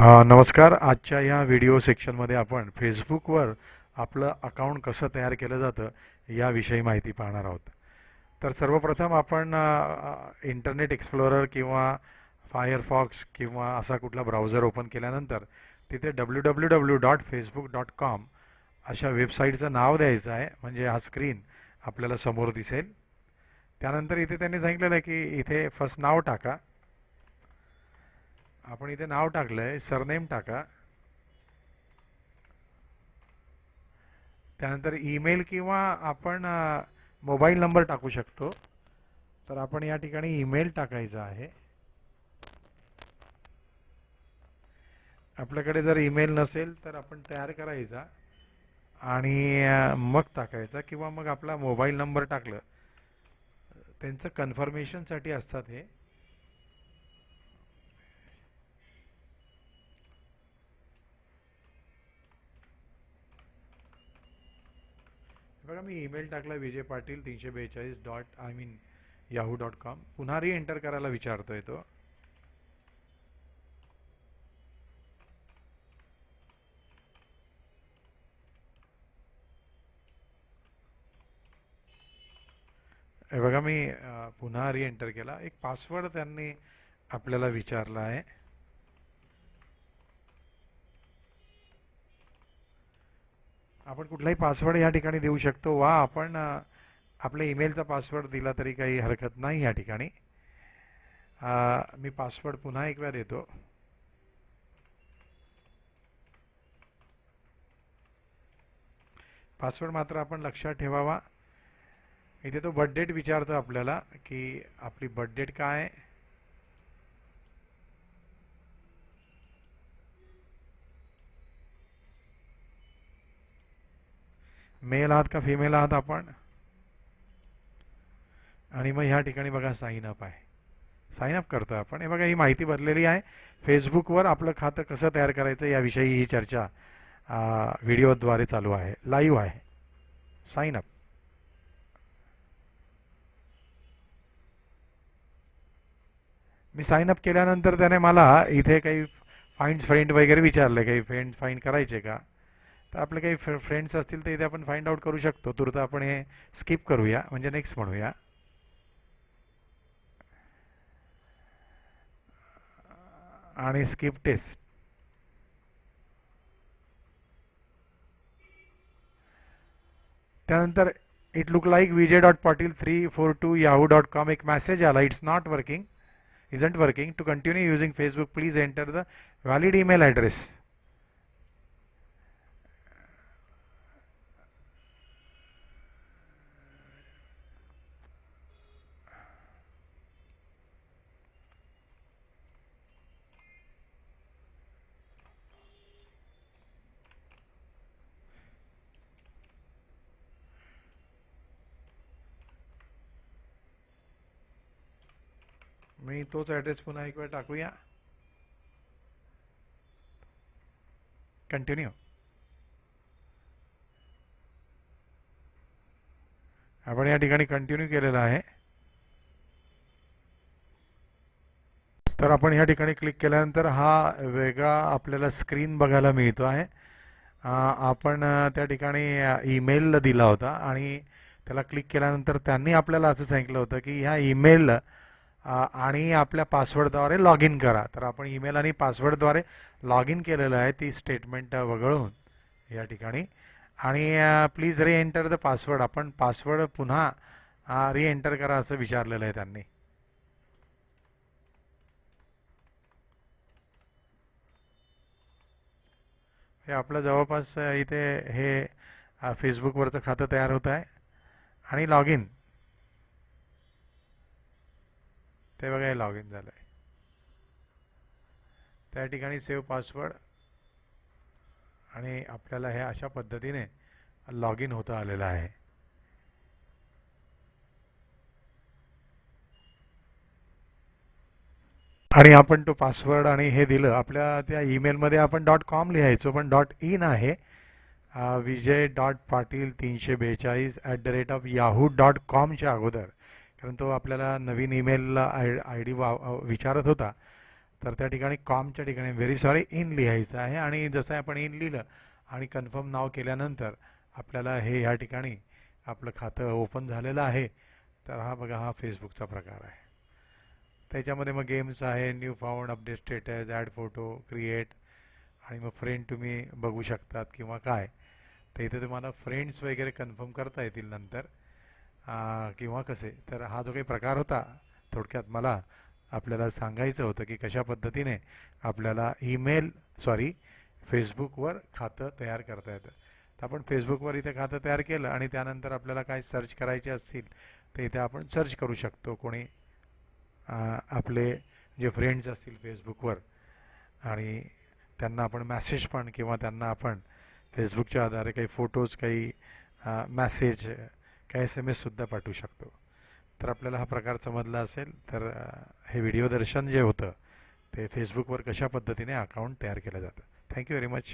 नमस्कार. आजच्या या व्हिडिओ सेक्शनमध्ये आपण फेसबुकवर आपलं अकाउंट कसं तयार केलं जातं याविषयी माहिती पाहणार आहोत. तर सर्वप्रथम आपण इंटरनेट एक्सप्लोरर किंवा फायरफॉक्स किंवा असा कुठला ब्राउझर ओपन केल्यानंतर तिथे W W W dot Facebook dot com अशा वेबसाईटचं नाव द्यायचं आहे. म्हणजे हा स्क्रीन आपल्याला समोर दिसेल. त्यानंतर इथे त्यांनी सांगितलेलं आहे की इथे फर्स्ट नाव टाका. आपण इथे नाव टाकलंय सरनेम टाका. त्यानंतर ईमेल किंवा आपण मोबाईल नंबर टाकू शकतो. तर आपण या ठिकाणी ईमेल टाकायचा आहे. आपल्याकडे जर ईमेल नसेल तर आपण तयार करायचा आणि मग टाकायचा किंवा मग आपला मोबाईल नंबर टाकलं. त्यांचं कन्फर्मेशनसाठी असतात हे. बघा मी ईमेल टाकला विजय पाटील तीनशे बेचाळीस dot I mean Yahoo dot com पुन्हा री एंटर करायला विचारतोय तो. हे बघा मी पुन्हा री एंटर केला. एक पासवर्ड त्यांनी आपल्याला विचारला आहे. आपण कुठलाही पासवर्ड या ठिकाणी देऊ शकतो. वा आपण आपल्या ईमेलचा पासवर्ड दिला तरी काही हरकत नाही या ठिकाणी. मी पासवर्ड पुन्हा एक वेळा देतो. पासवर्ड मात्र आपण लक्षात ठेवावा. इथे तो बर्थडेट विचारतो आपल्याला की आपली बर्थडेट काय आहे? मेल आहात का फिमेल आहात आपण? आणि मग ह्या ठिकाणी बघा साईन अप आहे. साईन अप करतो आपण. हे बघा ही माहिती भरलेली आहे. फेसबुकवर आपलं खातं कसं तयार करायचं याविषयी ही चर्चा व्हिडिओद्वारे चालू आहे. लाईव्ह आहे. साईन अप मी साईन अप केल्यानंतर त्याने मला इथे काही फाईंड फ्रेंड वगैरे विचारले. काही फ्रेंड फाईंड करायचे का? तर आपले काही फ्रेंड्स असतील तर इथे आपण फाइंड आउट करू शकतो. तुर्त आपण हे स्किप करूया. म्हणजे नेक्स्ट म्हणूया. आणि स्किप टेस्ट त्यानंतर it look like Vijay dot Patil three four two Yahoo dot com एक मेसेज आला. It's not working isn't working to continue using Facebook please enter the valid email address मी तोच address पुन्हा एक वेळ टाकूया. Continue आपण या ठिकाणी कंटिन्यू केलेलं आहे. तर आपण या ठिकाणी क्लिक केल्यानंतर हा वेगळा आपल्याला स्क्रीन बघायला मिळतो आहे. आपण त्या ठिकाणी ईमेलला दिला होता आणि त्याला क्लिक केल्यानंतर त्यांनी आपल्याला असं सांगितलं होतं की ह्या ईमेल आणि आपल्या पासवर्डद्वारे लॉग इन करा. तर आपण ईमेल आणि पासवर्डद्वारे लॉग इन केलेलं आहे. ती स्टेटमेंट वगळून या ठिकाणी. आणि प्लीज री एंटर द पासवर्ड आपण पासवर्ड पुन्हा री एंटर करा असं विचारलेलं आहे त्यांनी. हे आपलं जवळपास इथे हे फेसबुकवरचं खातं तयार होत आहे. आणि लॉग इन ते बघा हे लॉग इन झालं आहे त्या ठिकाणी सेव्ह पासवर्ड आणि आपल्याला हे अशा पद्धतीने लॉग इन होता आलेलं आहे. आणि आपण तो पासवर्ड आणि हे दिलं आपल्या त्या ईमेलमध्ये आपण डॉट कॉम लिहायचो पण डॉट इन आहे. विजय डॉट पाटील तीनशे बेचाळीस at the rate of Yahoo dot कॉमच्या अगोदर. कारण तो आपल्याला नवीन ईमेलला आय आय डी वा विचारत होता. तर त्या ठिकाणी कॉमच्या ठिकाणी व्हेरी सॉरी इन लिहायचं आहे. आणि जसं आपण इन लिहिलं आणि कन्फर्म नाव केल्यानंतर आपल्याला हे ह्या ठिकाणी आपलं खातं ओपन झालेलं आहे. तर हा बघा हा फेसबुकचा प्रकार आहे. त्याच्यामध्ये मग गेम्स आहे new found update status add photo create आणि मग फ्रेंड तुम्ही बघू शकतात किंवा काय. तर इथे तुम्हाला फ्रेंड्स वगैरे कन्फर्म करता येतील नंतर. किंवा कसे? तर हा जो काही प्रकार होता थोडक्यात मला आपल्याला सांगायचं होतं की कशा पद्धतीने आपल्याला ईमेल सॉरी फेसबुकवर खातं तयार करता येतं. तर आपण फेसबुकवर इथे खातं तयार केलं आणि त्यानंतर आपल्याला काय सर्च करायचे असतील तर इथे आपण सर्च करू शकतो. कोणी आपले जे फ्रेंड्स असतील फेसबुकवर आणि त्यांना आपण मॅसेज पण किंवा त्यांना आपण फेसबुकच्या आधारे काही फोटोज काही मॅसेज काय एस एम एससुद्धा पाठवू शकतो. तर आपल्याला हा प्रकार समजला असेल तर हे व्हिडिओ दर्शन जे होतं ते फेसबुकवर कशा पद्धतीने अकाउंट तयार केलं जातं. Thank you very much